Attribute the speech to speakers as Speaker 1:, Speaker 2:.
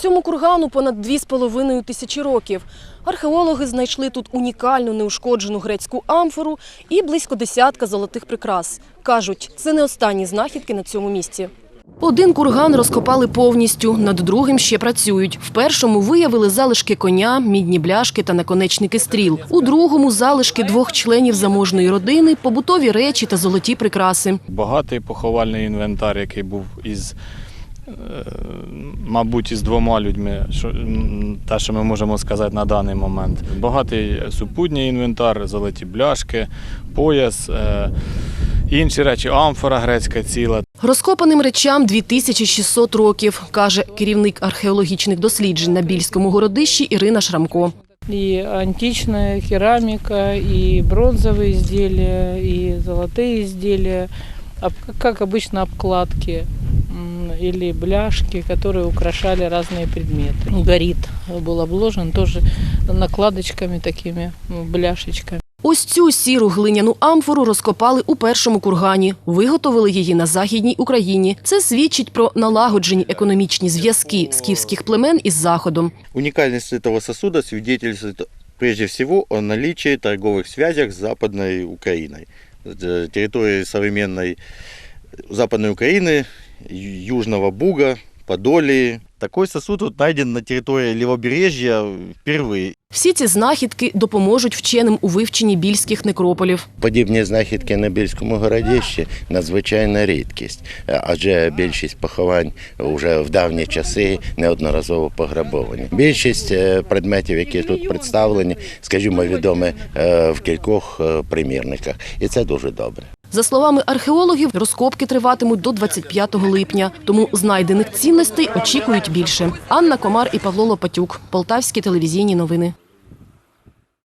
Speaker 1: Цьому кургану понад 2,5 тисячі років. Археологи знайшли тут унікальну неушкоджену грецьку амфору і близько десятка золотих прикрас. Кажуть, це не останні знахідки на цьому місці. Один курган розкопали повністю, над другим ще працюють. В першому виявили залишки коня, мідні бляшки та наконечники стріл. У другому залишки двох членів заможної родини, побутові речі та золоті прикраси.
Speaker 2: Багатий поховальний інвентар, який був із, мабуть, із двома людьми, що, м, те, що ми можемо сказати на даний момент. Багатий супутній інвентар, золоті бляшки, пояс, е, інші речі, амфора грецька ціла.
Speaker 1: Розкопаним речам 2600 років, каже керівник археологічних досліджень на Більському городищі Ірина Шрамко.
Speaker 3: И античная керамика, и бронзовые изделия, и золотые изделия, об- как обычно обкладки м, или бляшки, которые украшали разные предметы. Горит был обложен тоже накладочками такими, м, бляшечками.
Speaker 1: Ось цю сіру глиняну амфору розкопали у першому кургані. Виготовили її на Західній Україні. Це свідчить про налагоджені економічні зв'язки скіфських племен із Заходом.
Speaker 4: Уникальность этого сосуда свидетельствует прежде всего о наличии торговых связях с Западной Украиной. Э, Территории современной Западной Украины, Ю- Южного Буга, Подолии. Такой сосуд вот найден на территории левобережья впервые.
Speaker 1: Всі ці знахідки допоможуть вченим у вивченні більських некрополів.
Speaker 5: Подібні знахідки на Більському городищі надзвичайна рідкість, адже більшість поховань вже в давні часи неодноразово пограбовані. Більшість е, предметів, які тут представлені, скажімо, відомі е, в кількох е, примірниках, і це дуже добре.
Speaker 1: За словами археологів, розкопки триватимуть до 25 липня, тому знайдених цінностей очікують більше. Анна Комар і Павло Лопатюк. Полтавські телевізійні новини.